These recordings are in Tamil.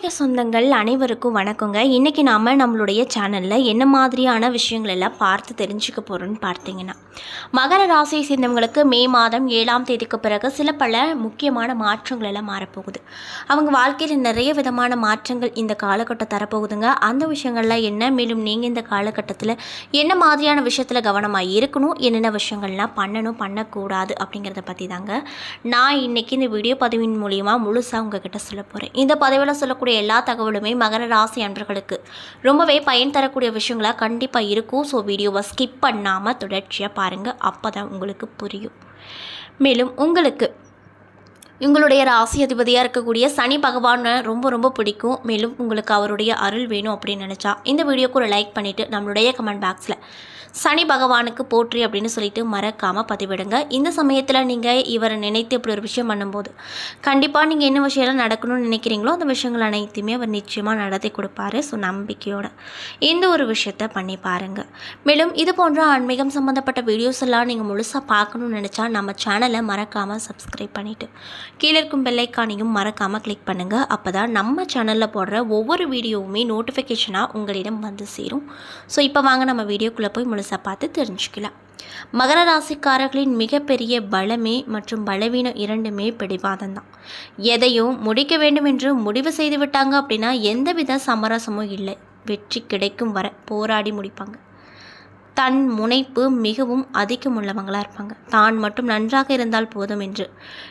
ஆன்மீக சொந்தங்கள் அனைவருக்கும் வணக்கங்க. இன்றைக்கி நாம் நம்மளுடைய சேனலில் என்ன மாதிரியான விஷயங்கள் எல்லாம் பார்த்து தெரிஞ்சுக்க போகிறோன்னு பார்த்தீங்கன்னா மகர ராசியை சேர்ந்தவங்களுக்கு மே மாதம் ஏழாம் தேதிக்கு பிறகு சில பல முக்கியமான மாற்றங்கள் எல்லாம் மாறப்போகுது. அவங்க வாழ்க்கையில் நிறைய விதமான மாற்றங்கள் இந்த காலகட்டம் தரப்போகுதுங்க. அந்த விஷயங்கள்லாம் என்ன? மேலும் நீங்கள் இந்த காலகட்டத்தில் என்ன மாதிரியான விஷயத்தில் கவனமாக இருக்கணும்? என்னென்ன விஷயங்கள்லாம் பண்ணணும்? பண்ணக்கூடாது அப்படிங்கிறத பற்றி தாங்க நான் இன்றைக்கி இந்த வீடியோ பதிவின் மூலியமாக முழுசாக உங்ககிட்ட சொல்ல போகிறேன் இந்த பதவியில் சொல்லக்கூடிய எல்லா தகவலுமே மகர ராசி அன்பர்களுக்கு. ரொம்பவே பயன் தரக்கூடிய விஷயங்களாக கண்டிப்பாக இருக்கும். ஸோ வீடியோவை ஸ்கிப் பண்ணாமல் தொடர்ச்சியாக பாருங்கள் அப்போ தான் உங்களுக்கு புரியும். மேலும் உங்களுக்கு உங்களுடைய ராசி அதிபதியாக இருக்கக்கூடிய சனி பகவானை ரொம்ப ரொம்ப பிடிக்கும். மேலும் உங்களுக்கு அவருடைய அருள் வேணும் அப்படின்னு நினச்சா இந்த வீடியோக்கு ஒரு லைக் பண்ணிவிட்டு நம்மளுடைய கமெண்ட் பாக்ஸில் சனி பகவானுக்கு போற்றி அப்படின்னு சொல்லிட்டு மறக்காமல் பதிவிடுங்க. இந்த சமயத்தில் நீங்கள் இவரை நினைத்து இப்படி ஒரு விஷயம் பண்ணும்போது கண்டிப்பாக நீங்கள் என்ன விஷயம்லாம் நடக்கணும்னு நினைக்கிறீங்களோ அந்த விஷயங்கள் அனைத்தையுமே அவர் நிச்சயமாக நடத்தி கொடுப்பாரு. ஸோ நம்பிக்கையோட இந்த ஒரு விஷயத்த பண்ணி பாருங்கள் மேலும் இது போன்ற ஆன்மீகம் சம்மந்தப்பட்ட வீடியோஸ் எல்லாம் நீங்கள் முழுசாக பார்க்கணும்னு நினச்சா நம்ம சேனலை மறக்காமல் சப்ஸ்கிரைப் பண்ணிவிட்டு கீழே இருக்கும் பெல்லைக்கானையும் மறக்காமல் கிளிக் பண்ணுங்கள் அப்போ தான் நம்ம சேனலில் போடுற ஒவ்வொரு வீடியோவுமே நோட்டிஃபிகேஷனாக உங்களிடம் வந்து சேரும். ஸோ இப்போ வாங்க நம்ம வீடியோக்குள்ளே போய் முழுசாக பார்த்து தெரிஞ்சுக்கலாம். மகர ராசிக்காரர்களின் மிகப்பெரிய பலமே மற்றும் பலவீனம் இரண்டுமே பிடிவாதம் தான். எதையும் முடிக்க வேண்டும் என்று முடிவு செய்து விட்டாங்க அப்படின்னா எந்தவித சமரசமும் இல்லை. வெற்றி கிடைக்கும் வர போராடி முடிப்பாங்க. தன் முனைப்பு மிகவும் அதிகம் உள்ளவங்களாக இருப்பாங்க. தான் மட்டும் நன்றாக இருந்தால் போதும் என்று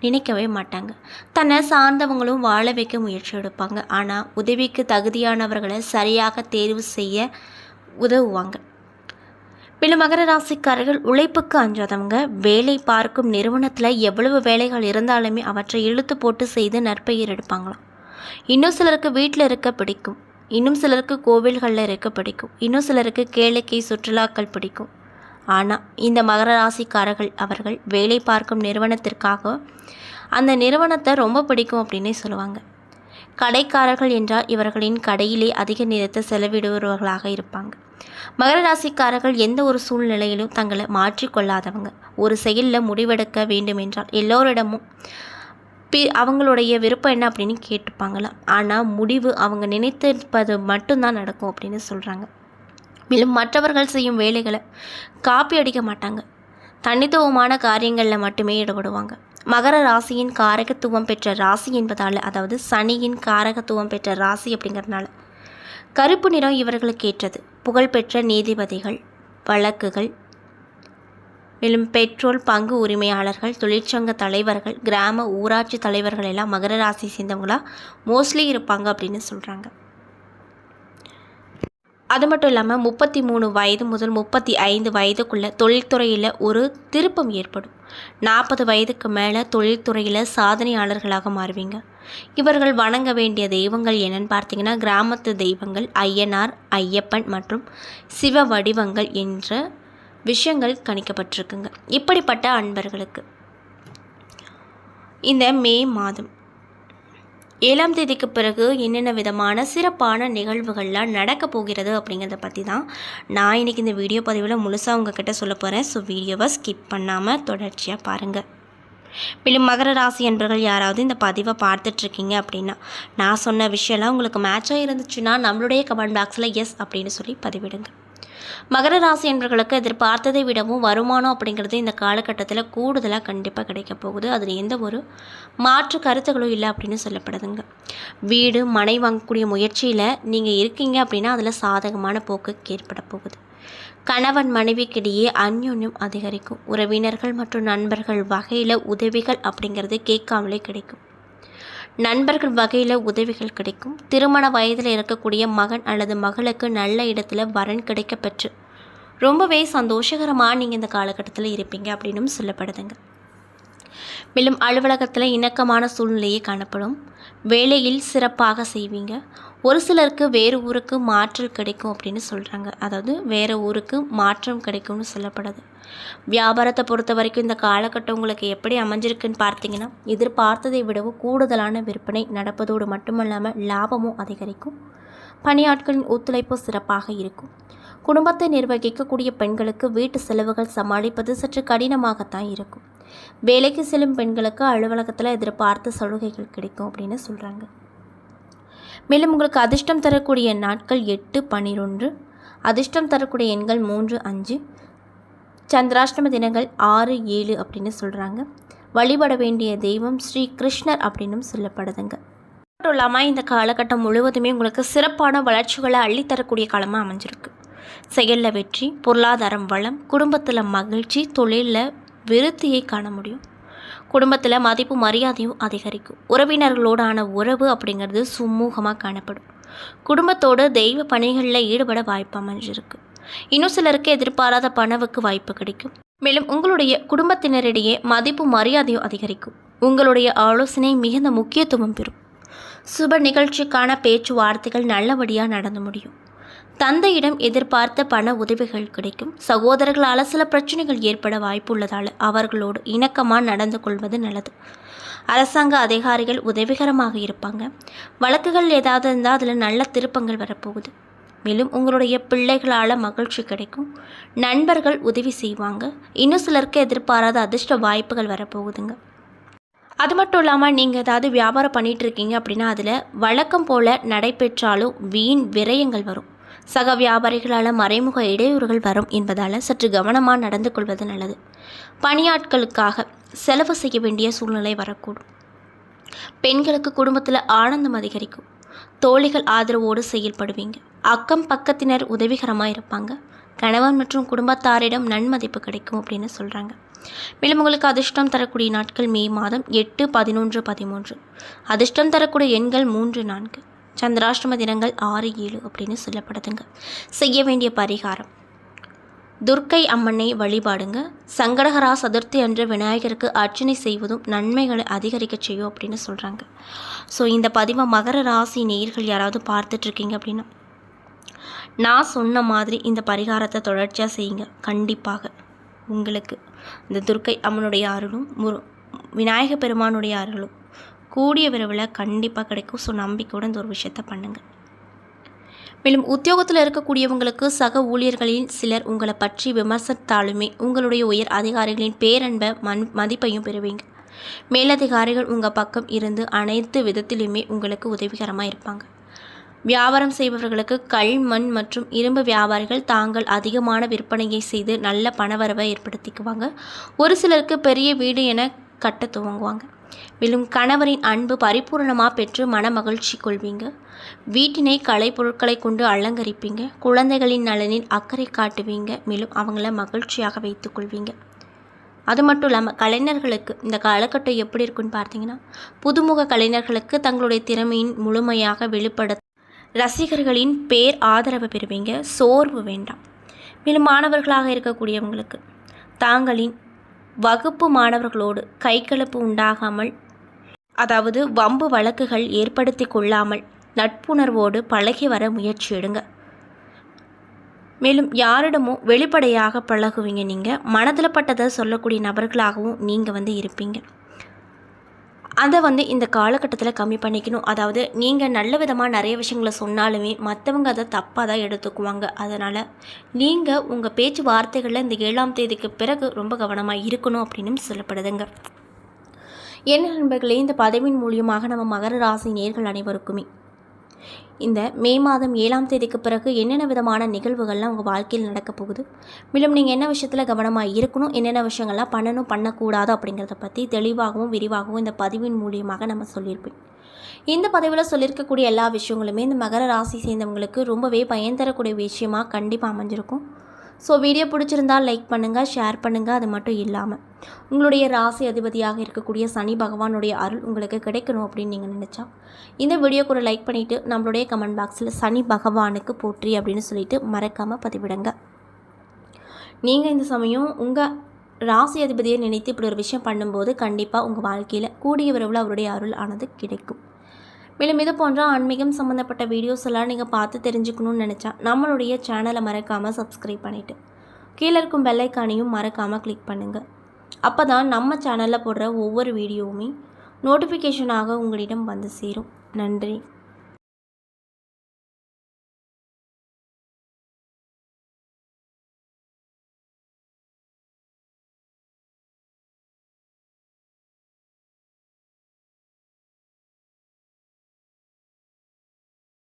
நினைக்கவே மாட்டாங்க. தன்னை சார்ந்தவங்களும் வாழ வைக்க முயற்சி எடுப்பாங்க. ஆனால் உதவிக்கு தகுதியானவர்களை சரியாக தேர்வு செய்ய உதவுவாங்க. பின்ன மகர ராசிக்காரர்கள் உழைப்புக்கு அஞ்சாதவங்க. வேலை பார்க்கும் நிறுவனத்தில் எவ்வளவு வேலைகள் இருந்தாலுமே அவற்றை இழுத்து போட்டு செய்து நற்பெயர் எடுப்பாங்களாம். இன்னும் சிலருக்கு வீட்டில் இருக்க பிடிக்கும். இன்னும் சிலருக்கு கோவில்களில் இருக்க பிடிக்கும். இன்னும் சிலருக்கு கேளிக்கை சுற்றுலாக்கள் பிடிக்கும். ஆனால் இந்த மகர ராசிக்காரர்கள் அவர்கள் வேலை பார்க்கும் நிறுவனத்திற்காக அந்த நிறுவனத்தை ரொம்ப பிடிக்கும் அப்படின்னே சொல்லுவாங்க. கடைக்காரர்கள் என்றால் இவர்களின் கடையிலே அதிக நேரத்தை செலவிடுபவர்களாக இருப்பாங்க. மகர ராசிக்காரர்கள் எந்த ஒரு சூழ்நிலையிலும் தங்களை மாற்றிக்கொள்ளாதவங்க. ஒரு செயலில் முடிவெடுக்க வேண்டும் என்றால் எல்லோரிடமும் பி அவங்களுடைய விருப்பம் என்ன அப்படின்னு கேட்டுப்பாங்களாம். ஆனால் முடிவு அவங்க நினைத்திருப்பது மட்டும்தான் நடக்கும் அப்படின்னு சொல்கிறாங்க மேலும் மற்றவர்கள் செய்யும் வேலைகளை காப்பி அடிக்க மாட்டாங்க. தனித்துவமான காரியங்களில் மட்டுமே ஈடுபடுவாங்க. மகர ராசியின் காரகத்துவம் பெற்ற ராசி என்பதால் அதாவது சனியின் காரகத்துவம் பெற்ற ராசி அப்படிங்கிறதுனால கருப்பு நிறம் இவர்களுக்கு ஏற்றது. புகழ்பெற்ற நீதிபதிகள் வழக்குகள். மேலும் பெட்ரோல் பங்கு உரிமையாளர்கள் தொழிற்சங்க தலைவர்கள் கிராம ஊராட்சி தலைவர்கள் எல்லாம் மகர ராசி சேர்ந்தவங்களா மோஸ்ட்லி இருப்பாங்க அப்படின்னு சொல்கிறாங்க அது மட்டும் இல்லாமல் முப்பத்தி மூணு வயது முதல் முப்பத்தி ஐந்து வயதுக்குள்ளே தொழில்துறையில் ஒரு திருப்பம் ஏற்படும். நாற்பது வயதுக்கு மேலே தொழில்துறையில் சாதனையாளர்களாக மாறுவீங்க. இவர்கள் வணங்க வேண்டிய தெய்வங்கள் என்னென்னு பார்த்தீங்கன்னா கிராமத்து தெய்வங்கள் ஐயனார் ஐயப்பன் மற்றும் சிவ வடிவங்கள் என்ற விஷயங்கள் கணிக்கப்பட்டிருக்குங்க. இப்படிப்பட்ட அன்பர்களுக்கு இந்த மே மாதம் ஏழாம் தேதிக்கு பிறகு என்னென்ன விதமான சிறப்பான நிகழ்வுகள்லாம் நடக்க போகிறது அப்படிங்கிறத பற்றி தான் நான் இன்றைக்கி இந்த வீடியோ பதிவில் முழுசாக உங்ககிட்ட சொல்ல போகிறேன் ஸோ வீடியோவை ஸ்கிப் பண்ணாமல் தொடர்ச்சியாக பாருங்கள் மேலும் மகர ராசி என்பர்கள் யாராவது இந்த பதிவை பார்த்துட்ருக்கீங்க அப்படின்னா நான் சொன்ன விஷயம்லாம் உங்களுக்கு மேட்சாக இருந்துச்சுன்னா நம்மளுடைய கமெண்ட் பாக்ஸில் எஸ் அப்படின்னு சொல்லி பதிவிடுங்க. மகர ராசி என்பவர்களுக்கு எதிர்பார்த்ததை விடவும் வருமானம் அப்படிங்கிறது இந்த காலகட்டத்தில் கூடுதலாக கண்டிப்பாக கிடைக்க போகுது. அதில் எந்த ஒரு மாற்று கருத்துகளும் இல்லை அப்படின்னு சொல்லப்படுதுங்க. வீடு மனை வாங்கக்கூடிய முயற்சியில் நீங்கள் இருக்கீங்க அப்படின்னா அதில் சாதகமான போக்கு ஏற்பட போகுது. கணவன் மனைவிக்கிடையே அந்யோன்யம் அதிகரிக்கும். உறவினர்கள் மற்றும் நண்பர்கள் வகையில் உதவிகள் அப்படிங்கிறது கேட்காமலே கிடைக்கும். நண்பர்கள் வகையில் உதவிகள் கிடைக்கும். திருமண வயதில் இருக்கக்கூடிய மகன் அல்லது மகளுக்கு நல்ல இடத்துல வரன் கிடைக்க பெற்று ரொம்பவே சந்தோஷகரமாக நீங்கள் இந்த காலகட்டத்தில் இருப்பீங்க அப்படின்னும் சொல்லப்படுதுங்க. மேலும் அலுவலகத்தில் இணக்கமான சூழ்நிலையே காணப்படும். வேலையில் சிறப்பாக செய்வீங்க. ஒரு சிலருக்கு வேறு ஊருக்கு மாற்றல் கிடைக்கும் அப்படின்னு சொல்கிறாங்க அதாவது வேறு ஊருக்கு மாற்றம் கிடைக்கும்னு சொல்லப்படுது. வியாபாரத்தை பொறுத்த வரைக்கும் இந்த காலகட்டம் உங்களுக்கு எப்படி அமைஞ்சிருக்குன்னு பார்த்தீங்கன்னா எதிர்பார்த்ததை விடவும் கூடுதலான விற்பனை நடப்பதோடு மட்டுமல்லாமல் லாபமும் அதிகரிக்கும். பணியாட்களின் ஒத்துழைப்பு சிறப்பாக இருக்கும். குடும்பத்தை நிர்வகிக்கக்கூடிய பெண்களுக்கு வீட்டு செலவுகள் சமாளிப்பது சற்று கடினமாகத்தான் இருக்கும். வேலைக்கு செல்லும் பெண்களுக்கு அலுவலகத்தில் எதிர்பார்த்த சலுகைகள் கிடைக்கும் அப்படின்னு சொல்கிறாங்க மேலும் உங்களுக்கு அதிர்ஷ்டம் தரக்கூடிய நாட்கள் எட்டு பன்னிரொன்று அதிர்ஷ்டம் தரக்கூடிய எண்கள் மூன்று அஞ்சு. சந்திராஷ்டம தினங்கள் ஆறு ஏழு அப்படின்னு சொல்கிறாங்க வழிபட வேண்டிய தெய்வம் ஸ்ரீ கிருஷ்ணர் அப்படின்னும் சொல்லப்படுதுங்க. மட்டும் இல்லாமல் இந்த காலகட்டம் முழுவதுமே உங்களுக்கு சிறப்பான வளர்ச்சிகளை அள்ளித்தரக்கூடிய காலமாக அமைஞ்சிருக்கு. செயலில் வெற்றி பொருளாதாரம் வளம் குடும்பத்தில் மகிழ்ச்சி தொழிலில் விருத்தியை காண முடியும். குடும்பத்தில் மதிப்பு மரியாதையும் அதிகரிக்கும். உறவினர்களோடான உறவு அப்படிங்கிறது சுமூகமாக காணப்படும். குடும்பத்தோடு தெய்வ பணிகளில் ஈடுபட வாய்ப்பு அமைஞ்சிருக்கு. இன்னும் சிலருக்கு எதிர்பாராத பணவுக்கு வாய்ப்பு கிடைக்கும். மேலும் உங்களுடைய குடும்பத்தினரிடையே மதிப்பு மரியாதையும் அதிகரிக்கும். உங்களுடைய ஆலோசனை மிகுந்த முக்கியத்துவம் பெறும். சுப நிகழ்ச்சிக்கான பேச்சுவார்த்தைகள் நல்லபடியாக நடந்து முடியும். தந்தையிடம் எதிர்பார்த்த பண உதவிகள் கிடைக்கும். சகோதரர்களால் சில பிரச்சனைகள் ஏற்பட வாய்ப்புள்ளதால் அவர்களோடு இணக்கமாக நடந்து கொள்வது நல்லது. அரசாங்க அதிகாரிகள் உதவிகரமாக இருப்பாங்க. வழக்குகள் ஏதாவது இருந்தால் அதில் நல்ல திருப்பங்கள் வரப்போகுது. மேலும் உங்களுடைய பிள்ளைகளால் மகிழ்ச்சி கிடைக்கும். நண்பர்கள் உதவி செய்வாங்க. இன்னும் சிலருக்கு எதிர்பாராத அதிர்ஷ்ட வாய்ப்புகள் வரப்போகுதுங்க. அது மட்டும் இல்லாமல் நீங்கள் ஏதாவது வியாபாரம் பண்ணிகிட்ருக்கீங்க இருக்கீங்க அப்படின்னா அதில் வழக்கம் போல் நடைபெற்றாலும் வீண் விரயங்கள் வரும். சக வியாபாரிகளால் மறைமுக இடையூறுகள் வரும் என்பதால் சற்று கவனமாக நடந்து கொள்வது நல்லது. பணியாட்களுக்காக செலவு செய்ய வேண்டிய சூழ்நிலை வரக்கூடும். பெண்களுக்கு குடும்பத்தில் ஆனந்தம் அதிகரிக்கும். தோழிகள் ஆதரவோடு செயல்படுவீங்க. அக்கம் பக்கத்தினர் உதவிகரமாக இருப்பாங்க. கணவன் மற்றும் குடும்பத்தாரிடம் நன்மதிப்பு கிடைக்கும் அப்படின்னு சொல்கிறாங்க மேலும் உங்களுக்கு அதிர்ஷ்டம் தரக்கூடிய நாட்கள் மே மாதம் எட்டு பதினொன்று பதிமூன்று. அதிர்ஷ்டம் தரக்கூடிய எண்கள் மூன்று நான்கு. சந்திராஷ்டம தினங்கள் ஆறு ஏழு அப்படின்னு சொல்லப்படுதுங்க. செய்ய வேண்டிய பரிகாரம். துர்க்கை அம்மனை வழிபாடுங்க. சங்கடகரா சதுர்த்தி அன்று விநாயகருக்கு அர்ச்சனை செய்வதும் நன்மைகளை அதிகரிக்க செய்யும் அப்படின்னு சொல்கிறாங்க ஸோ இந்த பதிவை மகர ராசி நேயர்கள் யாராவது பார்த்துட்ருக்கீங்க அப்படின்னா நான் சொன்ன மாதிரி இந்த பரிகாரத்தை தொடர்ச்சியாக செய்யுங்க. கண்டிப்பாக. உங்களுக்கு. இந்த துர்க்கை அம்மனுடைய அருளும் முரு விநாயக பெருமானுடைய அருளும். கூடிய விரைவில் கண்டிப்பாக கிடைக்கும். ஸோ நம்பிக்கையோட இந்த ஒரு விஷயத்தை பண்ணுங்கள் மேலும் உத்தியோகத்தில் இருக்கக்கூடியவங்களுக்கு சக ஊழியர்களில் சிலர் உங்களை பற்றி விமர்சித்தாலுமே உங்களுடைய உயர் அதிகாரிகளின் பேரன்பை மண் மதிப்பையும் பெறுவீங்க. மேலதிகாரிகள் உங்கள் பக்கம் இருந்து அனைத்து விதத்திலுமே உங்களுக்கு உதவிகரமாக இருப்பாங்க. வியாபாரம் செய்பவர்களுக்கு கல் மண் மற்றும் இரும்பு வியாபாரிகள் தாங்கள் அதிகமான விற்பனையை செய்து நல்ல பணவரவை ஏற்படுத்திக்குவாங்க. ஒரு சிலருக்கு பெரிய வீடு என கட்ட துவங்குவாங்க. மேலும் கணவரின் அன்பு பரிபூரணமாக பெற்று மன மகிழ்ச்சி கொள்வீங்க. வீட்டினை கலை பொருட்களை கொண்டு அலங்கரிப்பீங்க. குழந்தைகளின் நலனில் அக்கறை காட்டுவீங்க. மேலும் அவங்கள மகிழ்ச்சியாக வைத்துக்கொள்வீங்க அது மட்டும் இல்லாமல் கலைஞர்களுக்கு இந்த காலகட்டம் எப்படி இருக்குன்னு பார்த்தீங்கன்னா புதுமுக கலைஞர்களுக்கு தங்களுடைய திறமையின் முழுமையாக வெளிப்பட ரசிகர்களின் பேர் ஆதரவு பெறுவீங்க. சோர்வு வேண்டாம். மேலும் மாணவர்களாக இருக்கக்கூடியவங்களுக்கு தாங்களின் வகுப்பு மாணவர்களோடு கைகலப்பு உண்டாகாமல் அதாவது வம்பு வழக்குகள் ஏற்படுத்தி கொள்ளாமல் நட்புணர்வோடு பழகி வர முயற்சி எடுங்க. மேலும் யாரிடமும் வெளிப்படையாக பழகுவீங்க நீங்கள் மனதில் பட்டதை சொல்லக்கூடிய நபர்களாகவும் நீங்கள் வந்து இருப்பீங்க. அதை வந்து இந்த காலகட்டத்தில் கம்மி பண்ணிக்கணும். அதாவது நீங்கள் நல்ல விதமாக நிறைய விஷயங்களை சொன்னாலுமே மற்றவங்க அதை தப்பாக தான் எடுத்துக்குவாங்க. அதனால் நீங்கள் உங்கள் பேச்சு வார்த்தைகளில் இந்த ஏழாம் தேதிக்கு பிறகு ரொம்ப கவனமாக இருக்கணும் அப்படின்னு சொல்லப்படுதுங்க. என்ன நண்பர்களே இந்த பதவியின் மூலியமாக நம்ம மகர ராசி நேர்கள் அனைவருக்குமே இந்த மே மாதம் ஏழாம் தேதிக்கு பிறகு என்னென்ன விதமான நிகழ்வுகள்லாம் உங்கள் வாழ்க்கையில் நடக்க போகுது? மேலும் நீங்கள் என்ன விஷயத்தில் கவனமாக இருக்கணும்? என்னென்ன விஷயங்கள்லாம் பண்ணணும் பண்ணக்கூடாது அப்படிங்கிறத பற்றி தெளிவாகவும் விரிவாகவும் இந்த பதிவின் மூலியமாக நம்ம சொல்லியிருப்பேன் இந்த பதிவில் சொல்லியிருக்கக்கூடிய எல்லா விஷயங்களுமே இந்த மகர ராசி சேர்ந்தவங்களுக்கு ரொம்பவே பயன் தரக்கூடிய விஷயமாக கண்டிப்பாக அமைஞ்சிருக்கும். ஸோ வீடியோ பிடிச்சிருந்தால் லைக் பண்ணுங்கள் ஷேர் பண்ணுங்கள் அது மட்டும் இல்லாமல் உங்களுடைய ராசி அதிபதியாக இருக்கக்கூடிய சனி பகவானுடைய அருள் உங்களுக்கு கிடைக்கணும் அப்படின்னு நீங்கள் நினச்சா இந்த வீடியோ கூட லைக் பண்ணிவிட்டு நம்மளுடைய கமெண்ட் பாக்ஸில் சனி பகவானுக்கு போற்றி அப்படின்னு சொல்லிட்டு மறக்காமல் பதிவிடுங்க. நீங்கள் இந்த சமயம் உங்கள் ராசி அதிபதியை நினைத்து இப்படி ஒரு விஷயம் பண்ணும்போது கண்டிப்பாக உங்கள் வாழ்க்கையில் கூடிய விரைவில் அவருடைய அருள் ஆனது கிடைக்கும். மேலும் இது போன்ற ஆன்மீகம் சம்மந்தப்பட்ட வீடியோஸ் எல்லாம் நீங்கள் பார்த்து தெரிஞ்சுக்கணும்னு நினச்சா நம்மளுடைய சேனலை மறக்காமல் சப்ஸ்கிரைப் பண்ணிவிட்டு கீழே இருக்கும் பெல்லைக்கானையும் மறக்காமல் கிளிக் பண்ணுங்கள் அப்போ தான் நம்ம சேனலில் போடுற ஒவ்வொரு வீடியோவுமே நோட்டிஃபிகேஷனாக உங்களிடம் வந்து சேரும். நன்றி.